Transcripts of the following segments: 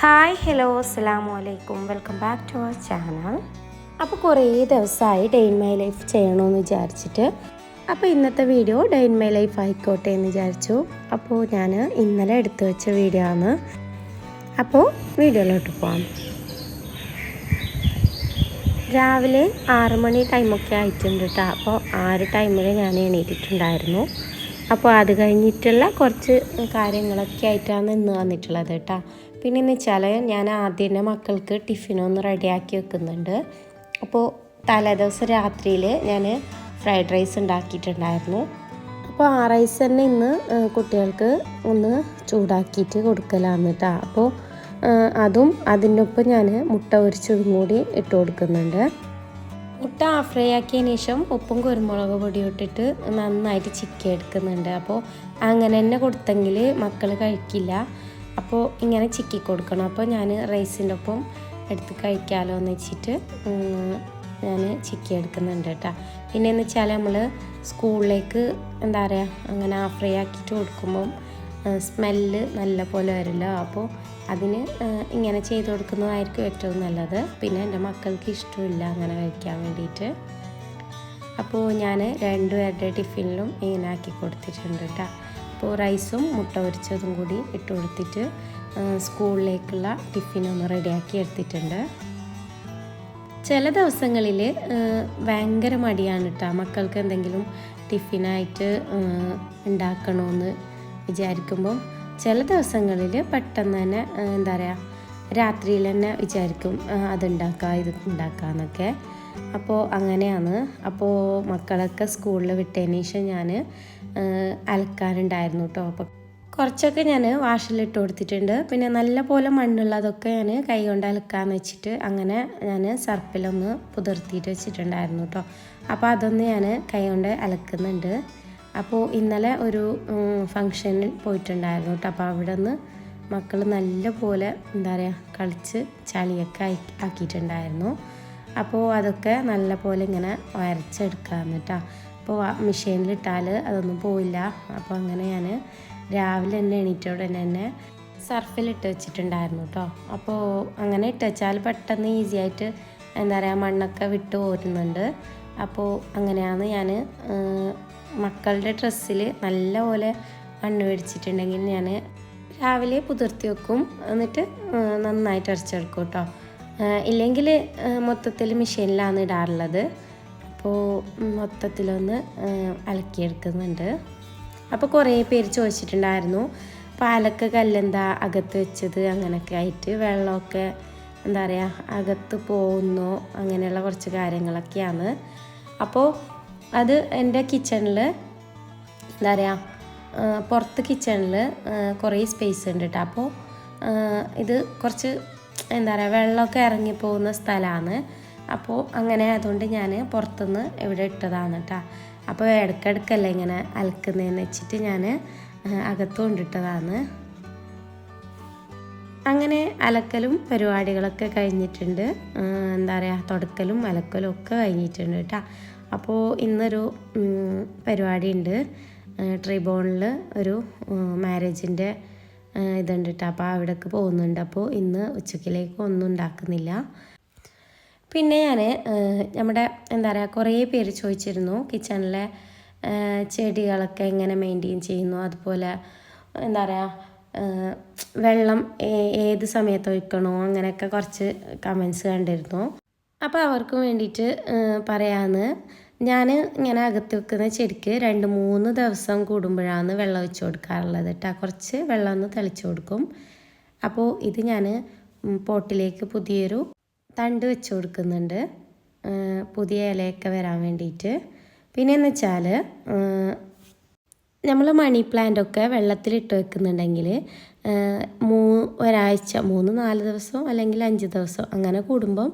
Hi hello അസ്സാമു അലൈക്കും. Welcome back to our channel. അപ്പോൾ കുറേ ദിവസമായി ഡേ ഇൻ മൈ ലൈഫ് ചെയ്യണമെന്ന് വിചാരിച്ചിട്ട്. അപ്പോൾ ഇന്നത്തെ video day in my life ആയിക്കോട്ടെ എന്ന് വിചാരിച്ചു. അപ്പോൾ ഞാൻ ഇന്നലെ എടുത്തു വെച്ച വീഡിയോ ആണ്. അപ്പോൾ വീഡിയോയിലോട്ട് പോവാം. രാവിലെ ആറ് മണി ടൈമൊക്കെ ആയിട്ടുണ്ട് കേട്ടോ അപ്പോൾ ആ ഒരു ടൈമിൽ ഞാൻ എണീറ്റിട്ടുണ്ടായിരുന്നു. അപ്പോൾ അത് കഴിഞ്ഞിട്ടുള്ള കുറച്ച് കാര്യങ്ങളൊക്കെ ആയിട്ടാണ് ഇന്ന് വന്നിട്ടുള്ളത് കേട്ടോ പിന്നെ എന്ന് വെച്ചാൽ ഞാൻ ആദ്യം തന്നെ മക്കൾക്ക് ടിഫിനൊന്ന് റെഡിയാക്കി വെക്കുന്നുണ്ട്. അപ്പോൾ തലേദിവസം രാത്രിയിൽ ഞാൻ ഫ്രൈഡ് റൈസ് ഉണ്ടാക്കിയിട്ടുണ്ടായിരുന്നു. അപ്പോൾ ആ റൈസ് തന്നെ ഇന്ന് കുട്ടികൾക്ക് ഒന്ന് ചൂടാക്കിയിട്ട് കൊടുക്കലാണ് കേട്ടോ. അപ്പോൾ അതും അതിനൊപ്പം ഞാൻ മുട്ട പൊരിച്ചതും കൂടി ഇട്ട് കൊടുക്കുന്നുണ്ട്. മുട്ട ഹാഫ് ഫ്രൈ ആക്കിയതിന് ശേഷം ഉപ്പും കുരുമുളക് പൊടി ഇട്ടിട്ട് നന്നായിട്ട് ചിക്കി എടുക്കുന്നുണ്ട് അപ്പോൾ അങ്ങനെ തന്നെ കൊടുത്തെങ്കിൽ മക്കൾ കഴിക്കില്ല. അപ്പോൾ ഇങ്ങനെ ചിക്കി കൊടുക്കണം. അപ്പോൾ ഞാൻ റൈസിന്റെ ഒപ്പം എടുത്ത് കഴിക്കാമല്ലോ എന്ന് വെച്ചിട്ട് ഞാൻ ചിക്കി എടുക്കുന്നുണ്ട് കേട്ടോ. പിന്നെ എന്ന് വെച്ചാൽ നമ്മൾ സ്കൂളിലേക്ക് എന്താ പറയുക അങ്ങനെ ഫ്രൈ ആക്കിയിട്ട് കൊടുക്കുമ്പം സ്മെല്ല് നല്ല പോലെ വരുമല്ലോ അപ്പോൾ അതിന് ഇങ്ങനെ ചെയ്ത് കൊടുക്കുന്നതായിരിക്കും ഏറ്റവും നല്ലത്. പിന്നെ എന്റെ മക്കൾക്ക് ഇഷ്ടമില്ല അങ്ങനെ കഴിക്കാൻ വേണ്ടിയിട്ട്. അപ്പോൾ ഞാൻ രണ്ടുപേരുടെ ടിഫിനിലും ഇങ്ങനെ ആക്കി കൊടുത്തിട്ടുണ്ട് കേട്ടോ. അപ്പോൾ റൈസും മുട്ട പൊരിച്ചതും കൂടി ഇട്ട് കൊടുത്തിട്ട് സ്കൂളിലേക്കുള്ള ടിഫിനൊന്ന് റെഡിയാക്കി എടുത്തിട്ടുണ്ട്. ചില ദിവസങ്ങളിൽ ഭയങ്കര മടിയാണ് കേട്ടോ മക്കൾക്ക് എന്തെങ്കിലും ടിഫിനായിട്ട് ഉണ്ടാക്കണമെന്ന് വിചാരിക്കുമ്പം ചില ദിവസങ്ങളിൽ പെട്ടെന്ന് തന്നെ എന്താ പറയുക രാത്രിയിൽ തന്നെ വിചാരിക്കും അതുണ്ടാക്കാം ഇത് ഉണ്ടാക്കാമെന്നൊക്കെ അപ്പോൾ അങ്ങനെയാണ്. അപ്പോൾ മക്കളൊക്കെ സ്കൂളിൽ വിട്ടതിന് ശേഷം ഞാൻ അലക്കാനുണ്ടായിരുന്നു കേട്ടോ അപ്പോൾ കുറച്ചൊക്കെ ഞാൻ വാഷിലിട്ട് കൊടുത്തിട്ടുണ്ട്. പിന്നെ നല്ല പോലെ മണ്ണുള്ളതൊക്കെ ഞാൻ കൈ കൊണ്ട് അലക്കാന്ന് വെച്ചിട്ട് അങ്ങനെ ഞാൻ സർപ്പിലൊന്ന് പുതിർത്തിയിട്ട് വെച്ചിട്ടുണ്ടായിരുന്നു കേട്ടോ അപ്പോൾ അതൊന്ന് ഞാൻ കൈ കൊണ്ട് അലക്കുന്നുണ്ട്. അപ്പോൾ ഇന്നലെ ഒരു ഫങ്ഷനിൽ പോയിട്ടുണ്ടായിരുന്നു കേട്ടോ അപ്പോൾ അവിടെ നിന്ന് മക്കൾ നല്ല പോലെ എന്താ പറയുക കളിച്ച് ചളിയൊക്കെ ആക്കിയിട്ടുണ്ടായിരുന്നു. അപ്പോൾ അതൊക്കെ നല്ല പോലെ ഇങ്ങനെ വരച്ചെടുക്കാമെന്ന് കേട്ടോ അപ്പോൾ മെഷീനിലിട്ടാൽ അതൊന്നും പോയില്ല അപ്പോൾ അങ്ങനെ ഞാൻ രാവിലെ തന്നെ എണീറ്റോടെ തന്നെ സർഫിലിട്ട് വെച്ചിട്ടുണ്ടായിരുന്നു കേട്ടോ. അപ്പോൾ അങ്ങനെ ഇട്ട് വെച്ചാൽ പെട്ടെന്ന് ഈസി ആയിട്ട് എന്താ പറയുക മണ്ണൊക്കെ വിട്ട് പോരുന്നുണ്ട്. അപ്പോൾ അങ്ങനെയാണ് ഞാൻ മക്കളുടെ ഡ്രസ്സിൽ നല്ലപോലെ മണ്ണ് മേടിച്ചിട്ടുണ്ടെങ്കിൽ ഞാൻ രാവിലെ പുതിർത്തി വെക്കും. എന്നിട്ട് നന്നായിട്ട് അരച്ചെടുക്കും കേട്ടോ. ഇല്ലെങ്കിൽ മൊത്തത്തിൽ മെഷീനിലാണ് ഇടാറുള്ളത്. അപ്പോൾ മൊത്തത്തിലൊന്ന് അലക്കിയെടുക്കുന്നുണ്ട്. അപ്പോൾ കുറേ പേര് ചോദിച്ചിട്ടുണ്ടായിരുന്നു പാലക്ക കല്ലെന്താ അകത്ത് വെച്ചത്? അങ്ങനെയൊക്കെ ആയിട്ട് വെള്ളമൊക്കെ എന്താ പറയുക അകത്ത് പോകുന്നു അങ്ങനെയുള്ള കുറച്ച് കാര്യങ്ങളൊക്കെയാണ്. അപ്പോൾ അത് എന്റെ കിച്ചണിൽ എന്താ പറയുക പുറത്ത് കിച്ചണിൽ കുറേ സ്പേസ് ഉണ്ട് കേട്ടോ അപ്പോൾ ഇത് കുറച്ച് എന്താ പറയുക വെള്ളമൊക്കെ ഇറങ്ങി പോകുന്ന സ്ഥലമാണ്. അപ്പോൾ അങ്ങനെ അതുകൊണ്ട് ഞാൻ പുറത്തുനിന്ന് ഇവിടെ ഇട്ടതാണ് കേട്ടോ അപ്പോൾ ഇടയ്ക്കിടയ്ക്കല്ല ഇങ്ങനെ അലക്കുന്നതെന്ന് വെച്ചിട്ട് ഞാൻ അകത്ത് കൊണ്ടിട്ടതാണ്. അങ്ങനെ അലക്കലും പരിപാടികളൊക്കെ കഴിഞ്ഞിട്ടുണ്ട്. എന്താ പറയുക തുടക്കലും അലക്കലും ഒക്കെ കഴിഞ്ഞിട്ടുണ്ട് കേട്ടോ അപ്പോൾ ഇന്നൊരു പരിപാടി ഉണ്ട് ട്രിബോണിൽ ഒരു മാരേജിന്റെ ഇതുണ്ട് കേട്ടോ അപ്പോൾ അവിടേക്ക് പോകുന്നുണ്ട്. അപ്പോൾ ഇന്ന് ഉച്ചക്കിലേക്ക് ഒന്നും ഉണ്ടാക്കുന്നില്ല. പിന്നെ ഞാൻ നമ്മുടെ എന്താ പറയുക കുറേ പേര് ചോദിച്ചിരുന്നു കിച്ചണിലെ ചെടികളൊക്കെ എങ്ങനെ മെയിന്റെയിൻ ചെയ്യുന്നു അതുപോലെ എന്താ പറയുക വെള്ളം ഏത് സമയത്ത് ഒഴിക്കണോ അങ്ങനെയൊക്കെ കുറച്ച് കമൻസ് കണ്ടിരുന്നു. അപ്പോൾ അവർക്ക് വേണ്ടിയിട്ട് പറയാമെന്ന് ഞാൻ ഇങ്ങനെ അകത്ത് വെക്കുന്ന ചെടിക്ക് രണ്ട് മൂന്ന് ദിവസം കൂടുമ്പോഴാണ് വെള്ളം ഒഴിച്ചു കൊടുക്കാറുള്ളത് കേട്ടോ. കുറച്ച് വെള്ളം ഒന്ന് തെളിച്ചു കൊടുക്കും. അപ്പോൾ ഇത് ഞാൻ പോട്ടിലേക്ക് പുതിയൊരു തണ്ട് വെച്ച് കൊടുക്കുന്നുണ്ട്. പുതിയ ഇലയൊക്കെ വരാൻ വേണ്ടിയിട്ട്. പിന്നെ എന്ന് വെച്ചാൽ നമ്മൾ മണി പ്ലാന്റ് ഒക്കെ വെള്ളത്തിലിട്ട് വെക്കുന്നുണ്ടെങ്കിൽ മൂ ഒരാഴ്ച മൂന്ന് നാല് ദിവസം അല്ലെങ്കിൽ അഞ്ച് ദിവസം അങ്ങനെ കൂടുമ്പം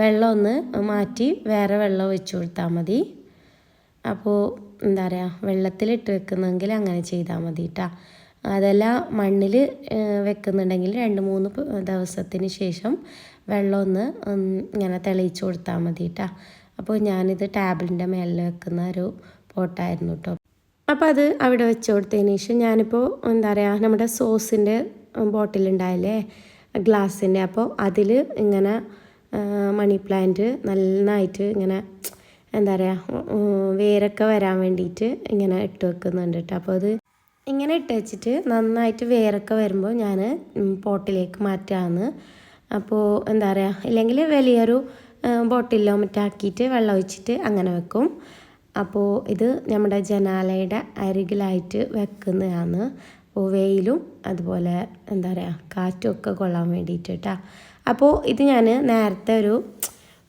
വെള്ളം ഒന്ന് മാറ്റി വേറെ വെള്ളം വെച്ച് കൊടുത്താൽ മതി. അപ്പോൾ എന്താ പറയുക വെള്ളത്തിലിട്ട് വെക്കുന്നെങ്കിൽ അങ്ങനെ ചെയ്താൽ മതി കേട്ടോ അതെല്ലാം മണ്ണിൽ വെക്കുന്നുണ്ടെങ്കിൽ രണ്ട് മൂന്ന് ദിവസത്തിന് ശേഷം വെള്ളം ഒന്ന് ഇങ്ങനെ തെളിയിച്ച് കൊടുത്താൽ മതി കേട്ടോ അപ്പോൾ ഞാനിത് ടാബിളിന്റെ മേലിൽ വെക്കുന്ന ഒരു പോട്ടായിരുന്നു കേട്ടോ. അപ്പോൾ അത് അവിടെ വെച്ച് കൊടുത്തതിന് ശേഷം ഞാനിപ്പോൾ എന്താ പറയുക നമ്മുടെ സോസിന്റെ ബോട്ടിലുണ്ടായില്ലേ ഗ്ലാസ്സിന്റെ അപ്പോൾ അതിൽ ഇങ്ങനെ മണി പ്ലാന്റ് നന്നായിട്ട് ഇങ്ങനെ എന്താ പറയുക വേരൊക്കെ വരാൻ വേണ്ടിയിട്ട് ഇങ്ങനെ ഇട്ട് വെക്കുന്നുണ്ട് കേട്ടോ. അപ്പോൾ അത് ഇങ്ങനെ ഇട്ട് വെച്ചിട്ട് നന്നായിട്ട് വേരൊക്കെ വരുമ്പോൾ ഞാൻ പോട്ടിലേക്ക് മാറ്റാമെന്ന് അപ്പോൾ എന്താ പറയുക ഇല്ലെങ്കിൽ വലിയൊരു ബോട്ടിലോ മറ്റാക്കിയിട്ട് വെള്ളം ഒഴിച്ചിട്ട് അങ്ങനെ വെക്കും. അപ്പോൾ ഇത് നമ്മുടെ ജനാലയുടെ അരികിലായിട്ട് വെക്കുന്നതാണ്. അപ്പോൾ വെയിലും അതുപോലെ എന്താ പറയുക കാറ്റും ഒക്കെ കൊള്ളാൻ വേണ്ടിയിട്ട്. കേട്ടോ അപ്പോൾ ഇത് ഞാൻ നേരത്തെ ഒരു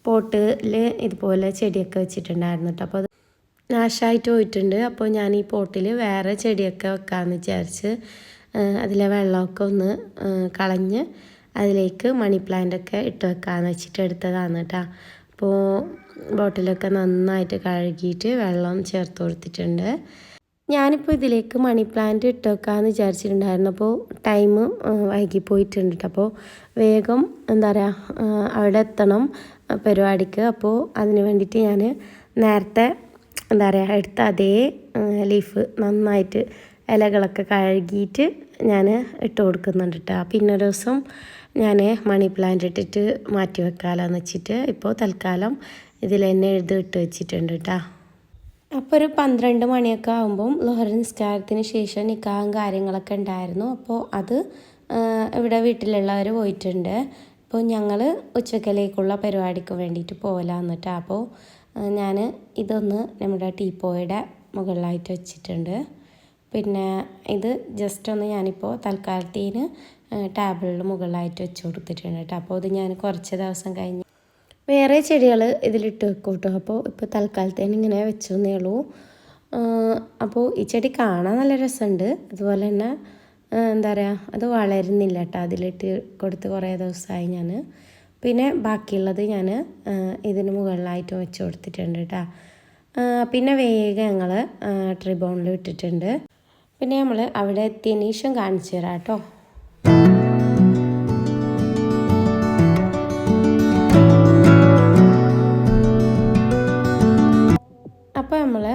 പോട്ടിൽ ഇതുപോലെ ചെടിയൊക്കെ വെച്ചിട്ടുണ്ടായിരുന്നു കേട്ടോ അപ്പോൾ അത് നാശമായിട്ട് പോയിട്ടുണ്ട്. അപ്പോൾ ഞാൻ ഈ പോട്ടിൽ വേറെ ചെടിയൊക്കെ വെക്കാമെന്ന് വിചാരിച്ച് അതിലെ വെള്ളമൊക്കെ ഒന്ന് കളഞ്ഞ് അതിലേക്ക് മണി പ്ലാന്റൊക്കെ ഇട്ട് വെക്കാമെന്ന് വെച്ചിട്ട് എടുത്തതാണ് കേട്ടോ അപ്പോൾ ബോട്ടിലൊക്കെ നന്നായിട്ട് കഴുകിയിട്ട് വെള്ളം ചേർത്ത് കൊടുത്തിട്ടുണ്ട്. ഞാനിപ്പോൾ ഇതിലേക്ക് മണി പ്ലാന്റ് ഇട്ട് വെക്കാമെന്ന് വിചാരിച്ചിട്ടുണ്ടായിരുന്നു. അപ്പോൾ ടൈം വൈകിപ്പോയിട്ടുണ്ട് കേട്ടോ അപ്പോൾ വേഗം എന്താ പറയുക അവിടെ എത്തണം പരിപാടിക്ക്. അപ്പോൾ അതിന് വേണ്ടിയിട്ട് ഞാൻ നേരത്തെ എന്താ പറയുക എടുത്ത അതേ ലീഫ് നന്നായിട്ട് ഇലകളൊക്കെ കഴുകിയിട്ട് ഞാൻ ഇട്ട് കൊടുക്കുന്നുണ്ട് കേട്ടോ പിന്നെ ദിവസം ഞാൻ മണി പ്ലാന്റ് ഇട്ടിട്ട് മാറ്റി വെക്കാമെന്ന് വെച്ചിട്ട് ഇപ്പോൾ തൽക്കാലം ഇതിൽ തന്നെ എഴുതി ഇട്ട് വെച്ചിട്ടുണ്ട് കേട്ടോ അപ്പോൾ ഒരു പന്ത്രണ്ട് മണിയൊക്കെ ആകുമ്പം ലോഹർ നിസ്കാരത്തിന് ശേഷം നിക്കാഹും കാര്യങ്ങളൊക്കെ ഉണ്ടായിരുന്നു. അപ്പോൾ അത് ഇവിടെ വീട്ടിലുള്ളവർ പോയിട്ടുണ്ട്. അപ്പോൾ ഞങ്ങൾ ഉച്ചക്കലേക്കുള്ള പരിപാടിക്ക് വേണ്ടിയിട്ട് പോകലാന്ന് കേട്ടോ അപ്പോൾ ഞാൻ ഇതൊന്ന് നമ്മുടെ ടീപ്പോയുടെ മുകളിലായിട്ട് വെച്ചിട്ടുണ്ട്. പിന്നെ ഇത് ജസ്റ്റ് ഒന്ന് ഞാനിപ്പോൾ തൽക്കാലത്തിന് ടേബിളിൽ മുകളിലായിട്ട് വെച്ച് കൊടുത്തിട്ടുണ്ട് കേട്ടോ. അപ്പോൾ ഇത് ഞാൻ കുറച്ച് ദിവസം കഴിഞ്ഞ് വേറെ ചെടികൾ ഇതിലിട്ട് വെക്കും കേട്ടോ അപ്പോൾ ഇപ്പോൾ തൽക്കാലത്തേന് ഇങ്ങനെ വെച്ചെന്നേ ഉള്ളൂ. അപ്പോൾ ഈ ചെടി കാണാൻ നല്ല രസമുണ്ട്. അതുപോലെ തന്നെ എന്താ പറയുക അത് വളരുന്നില്ല കേട്ടോ. അതിലിട്ട് കൊടുത്ത് കുറേ ദിവസമായി ഞാൻ. പിന്നെ ബാക്കിയുള്ളത് ഞാൻ ഇതിന് മുകളിലായിട്ട് വെച്ച് കൊടുത്തിട്ടുണ്ട് കേട്ടോ. പിന്നെ വേഗം ഞങ്ങൾ ട്രിബോണിൽ ഇട്ടിട്ടുണ്ട്. പിന്നെ നമ്മൾ അവിടെ ശേഷം കാണിച്ചു തരാം കേട്ടോ. നമ്മൾ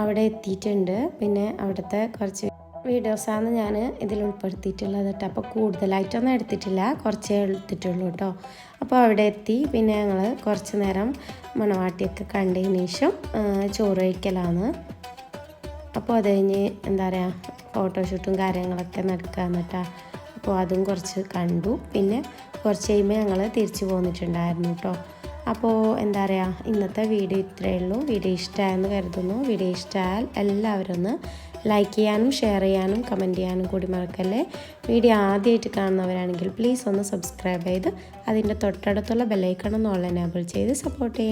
അവിടെ എത്തിയിട്ടുണ്ട്. പിന്നെ അവിടുത്തെ കുറച്ച് വീഡിയോസാണ് ഞാൻ ഇതിൽ ഉൾപ്പെടുത്തിയിട്ടുള്ളത് കേട്ടോ അപ്പോൾ കൂടുതലായിട്ടൊന്നും എടുത്തിട്ടില്ല. കുറച്ചേ എടുത്തിട്ടുള്ളൂ കേട്ടോ അപ്പോൾ അവിടെ എത്തി. പിന്നെ ഞങ്ങൾ കുറച്ച് നേരം മണവാട്ടിയൊക്കെ കണ്ടതിന് ശേഷം ചോറ് കഴിക്കലാണ്. അപ്പോൾ അത് കഴിഞ്ഞ് എന്താ പറയുക ഫോട്ടോഷൂട്ടും കാര്യങ്ങളൊക്കെ നടക്കാന്ന് കേട്ടോ അപ്പോൾ അതും കുറച്ച് കണ്ടു. പിന്നെ കുറച്ച് കഴിയുമ്പോൾ ഞങ്ങൾ തിരിച്ചു പോന്നിട്ടുണ്ടായിരുന്നു കേട്ടോ അപ്പോൾ എന്താ പറയുക ഇന്നത്തെ വീഡിയോ ഇത്രയേ ഉള്ളൂ. വീഡിയോ ഇഷ്ടമായെന്ന് കരുതുന്നു. വീഡിയോ ഇഷ്ടമായാൽ എല്ലാവരും ഒന്ന് ലൈക്ക് ചെയ്യാനും ഷെയർ ചെയ്യാനും കമന്റ് ചെയ്യാനും കൂടി മറക്കല്ലേ? വീഡിയോ ആദ്യമായിട്ട് കാണുന്നവരാണെങ്കിൽ പ്ലീസ് ഒന്ന് സബ്സ്ക്രൈബ് ചെയ്ത് അതിന്റെ തൊട്ടടുത്തുള്ള ബെല്ലൈക്കൺ ഒന്ന് ഓൺലൈൻ എനേബിൾ ചെയ്ത് സപ്പോർട്ട് ചെയ്യും.